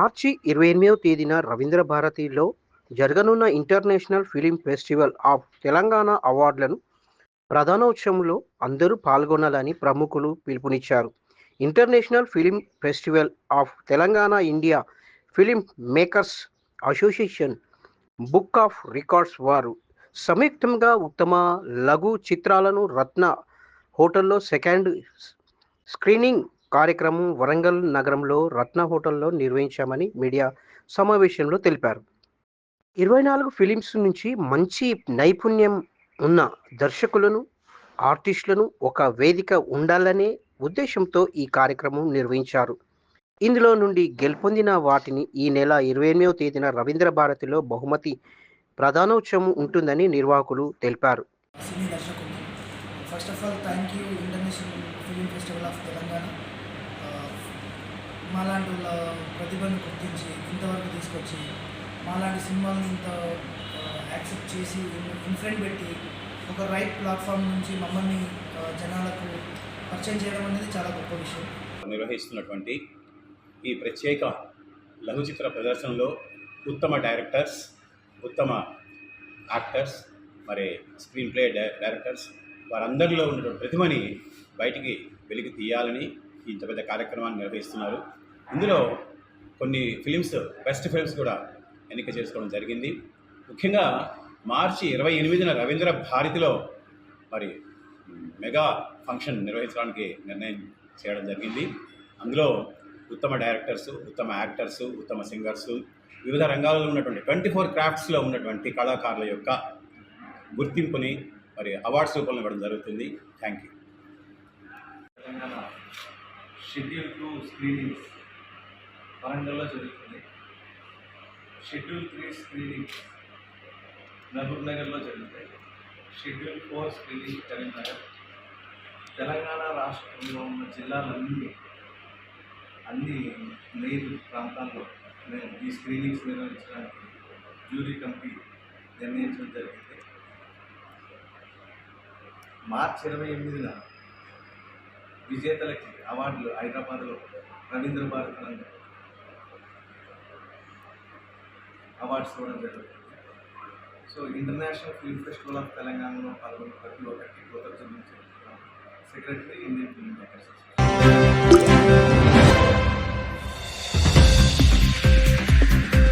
మార్చి ఇరవై ఎనిమిదవ తేదీన రవీంద్ర భారతిలో జరగనున్న international film festival of Telangana అవార్డులను ప్రధానోత్సవంలో అందరూ పాల్గొనాలని ప్రముఖులు పిలుపునిచ్చారు. International film festival of Telangana India film makers association book of records వారు సంయుక్తంగా ఉత్తమ లఘు చిత్రాలను రత్న హోటల్లో సెకండ్ స్క్రీనింగ్ కార్యక్రమం వరంగల్ నగరంలో రత్న హోటల్లో నిర్వహించామని మీడియా సమావేశంలో తెలిపారు. ఇరవై నాలుగు ఫిలిమ్స్ నుంచి మంచి నైపుణ్యం ఉన్న దర్శకులను ఆర్టిస్టులను ఒక వేదిక ఉండాలనే ఉద్దేశంతో ఈ కార్యక్రమం నిర్వహించారు. ఇందులో నుండి గెలుపొందిన వాటిని ఈ నెల ఇరవై ఎనిమిదవ తేదీన రవీంద్ర భారతిలో బహుమతి ప్రధానోత్సవం ఉంటుందని నిర్వాహకులు తెలిపారు. సినీ దర్శకులు. First of all thank you international film festival of Telangana మాలాంటి ప్రతిభను గుర్తించి ఇంతవరకు తీసుకొచ్చి మాలాంటి సినిమాలను ఇంత యాక్సెప్ట్ చేసి ఇన్ఫ్రెంట్ పెట్టి ఒక రైట్ ప్లాట్ఫామ్ నుంచి మమ్మల్ని జనాలకు పరిచయం చేయడం అనేది చాలా గొప్ప విషయం. నిర్వహిస్తున్నటువంటి ఈ ప్రత్యేక లఘు చిత్ర ప్రదర్శనలో ఉత్తమ డైరెక్టర్స్ ఉత్తమ యాక్టర్స్ మరి స్క్రీన్ ప్లే డైరెక్టర్స్ వారందరిలో ఉన్నటువంటి ప్రతిభని బయటికి వెలికి తీయాలని ఇంత పెద్ద కార్యక్రమాన్ని నిర్వహిస్తున్నారు. ఇందులో కొన్ని ఫిలిమ్స్ బెస్ట్ ఫిలిమ్స్ కూడా ఎన్నిక చేసుకోవడం జరిగింది. ముఖ్యంగా మార్చి ఇరవై ఎనిమిదిన రవీంద్ర భారతిలో మరి మెగా ఫంక్షన్ నిర్వహించడానికి నిర్ణయం చేయడం జరిగింది. అందులో ఉత్తమ డైరెక్టర్స్ ఉత్తమ యాక్టర్స్ ఉత్తమ సింగర్స్ వివిధ రంగాల్లో ఉన్నటువంటి ట్వంటీ ఫోర్ క్రాఫ్ట్స్లో ఉన్నటువంటి కళాకారుల యొక్క గుర్తింపుని మరి అవార్డ్స్ రూపంలో ఇవ్వడం జరుగుతుంది. Thank you. Schedule two screenings వరంగల్లో జరుగుతుంది. షెడ్యూల్ త్రీ స్క్రీనింగ్స్ మహబూబ్ నగర్లో జరుగుతాయి. Schedule four screening Karimnagar Telangana రాష్ట్రంలో ఉన్న జిల్లాలన్నీ అన్ని మెయిన్ ప్రాంతాల్లో మేము ఈ స్క్రీనింగ్స్ నిర్వహించడానికి జ్యూరీ కమిటీ నిర్ణయించడం జరిగింది. మార్చి ఇరవై ఎనిమిదిన విజేతలకి అవార్డులు హైదరాబాద్లో రవీంద్ర భారత్ అవార్డ్స్ ఇవ్వడం జరుగుతుంది. So international film festival of తెలంగాణలో పాల్గొన్న ప్రతి ఒక్కరికి కృతజ్ఞతలు చెల్లించుకుంటున్నాం secretary Indian film makers association